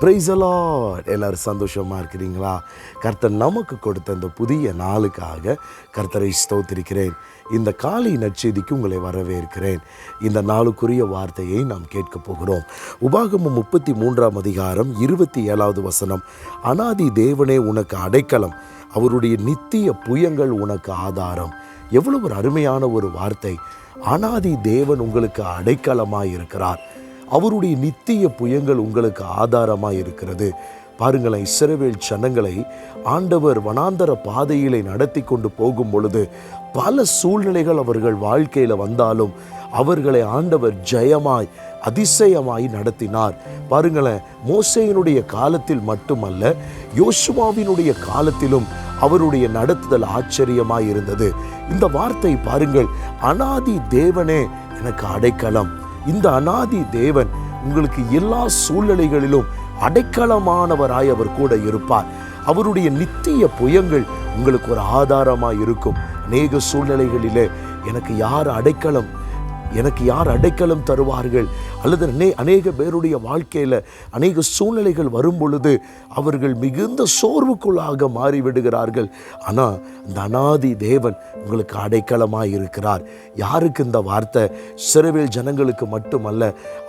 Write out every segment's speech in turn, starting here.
பிரைசலாட் எல்லாரும் சந்தோஷமாக இருக்கிறீங்களா? கர்த்தர் நமக்கு கொடுத்த இந்த புதிய நாளுக்காக கர்த்தரை ஸ்தோத்திருக்கிறேன். இந்த காலை நற்செய்திக்கு உங்களை வரவேற்கிறேன். இந்த நாளுக்குரிய வார்த்தையை நாம் கேட்கப் போகிறோம். உபாகமம் முப்பத்தி மூன்றாம் அதிகாரம் இருபத்தி ஏழாவது வசனம். அனாதி தேவனே உனக்கு அடைக்கலம். அவருடைய நித்திய புயங்கள் உனக்கு ஆதாரம். எவ்வளவு ஒரு அருமையான ஒரு வார்த்தை. அனாதி தேவன் உங்களுக்கு அடைக்கலமாக இருக்கிறார் அவருடைய நித்திய புயங்கள் உங்களுக்கு ஆதாரமாய் இருக்கிறது. பாருங்களேன் இஸ்ரவேல் ஜனங்களை ஆண்டவர் வனாந்தர பாதையிலே நடத்தி கொண்டு போகும் பொழுது பல சூழ்நிலைகள் அவர்கள் வாழ்க்கையில் வந்தாலும் அவர்களை ஆண்டவர் ஜெயமாய் அதிசயமாய் நடத்தினார். பாருங்களேன் மோசையினுடைய காலத்தில் மட்டுமல்ல யோசுவாவினுடைய காலத்திலும் அவருடைய நடத்துதல் ஆச்சரியமாய் இருந்தது. இந்த வார்த்தை பாருங்கள் அனாதி தேவனே எனக்கு அடைக்கலம். இந்த அனாதி தேவன் உங்களுக்கு எல்லா சூழ்நிலைகளிலும் அடைக்கலமானவராய் அவர் கூட இருப்பார். அவருடைய நித்திய புயங்கள் உங்களுக்கு ஒரு ஆதாரமாக இருக்கும். அநேக சூழ்நிலைகளிலே எனக்கு யார் அடைக்கலம் எனக்கு யார் அடைக்கலம் தருவார்கள்? அல்லது அநே அநேக பேருடைய வாழ்க்கையில் அநேக சூழ்நிலைகள் வரும் பொழுது அவர்கள் மிகுந்த சோர்வுக்குள்ளாக மாறிவிடுகிறார்கள். ஆனால் இந்த அனாதி தேவன் உங்களுக்கு அடைக்கலமாக இருக்கிறார். யாருக்கு இந்த வார்த்தை? சிறுவில் ஜனங்களுக்கு மட்டுமல்ல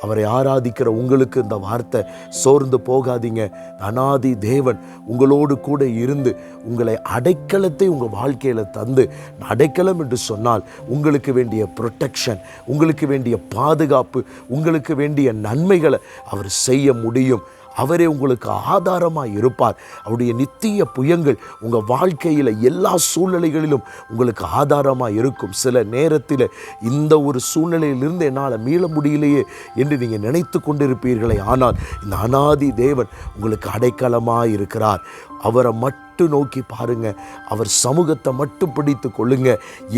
அவரை ஆராதிக்கிற உங்களுக்கு இந்த வார்த்தை. சோர்ந்து போகாதீங்க. அனாதி தேவன் உங்களோடு கூட இருந்து உங்களை அடைக்கலத்தை உங்கள் வாழ்க்கையில் தந்து அடைக்கலம் என்று சொன்னால் உங்களுக்கு வேண்டிய ப்ரொட்டெக்ஷன் உங்களுக்கு வேண்டிய பாதுகாப்பு உங்களுக்கு வேண்டிய நன்மைகளை அவர் செய்ய முடியும். அவரே உங்களுக்கு ஆதாரமாக இருப்பார். அவருடைய நித்திய புயங்கள் உங்கள் வாழ்க்கையில் எல்லா சூழ்நிலைகளிலும் உங்களுக்கு ஆதாரமாக இருக்கும். சில நேரத்தில் இந்த ஒரு சூழ்நிலையிலிருந்து என்னால் மீள முடியலையே என்று நீங்கள் நினைத்து கொண்டிருப்பீர்களே. ஆனால் இந்த அனாதி தேவன் உங்களுக்கு அடைக்கலமாக இருக்கிறார். அவரை மட்டும் நோக்கி பாருங்க. அவர் சமூகத்தை மட்டும் பிடித்து கொள்ளுங்க.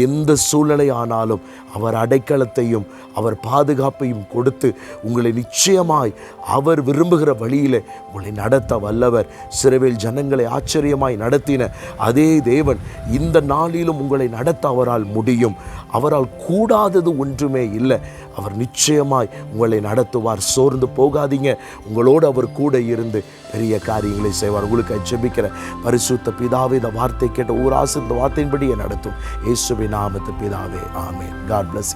எந்த சூழ்நிலை ஆனாலும் அவர் அடைக்கலத்தையும் அவர் பாதுகாப்பையும் கொடுத்து உங்களை நிச்சயமாய் அவர் விரும்புகிற வழியில் உங்களை நடத்த வல்லவர். சிறுவில் ஜனங்களை ஆச்சரியமாய் நடத்தின அதே தேவன் இந்த நாளிலும் உங்களை நடத்த அவரால் முடியும். அவரால் கூடாதது ஒன்றுமே இல்லை. அவர் நிச்சயமாய் உங்களை நடத்துவார். சோர்ந்து போகாதீங்க. உங்களோடு அவர் கூட இருந்து பெரிய காரியங்களை செய்வார். உங்களுக்கு ஜெபிக்கிற பரிசுத்த பிதாவே இந்த வார்த்தை கேட்ட ஊர் ஆசை இந்த வார்த்தையின்படியே நடத்தும். இயேசுவின் நாமத்து பிதாவே. ஆமே காட் பிளஸ்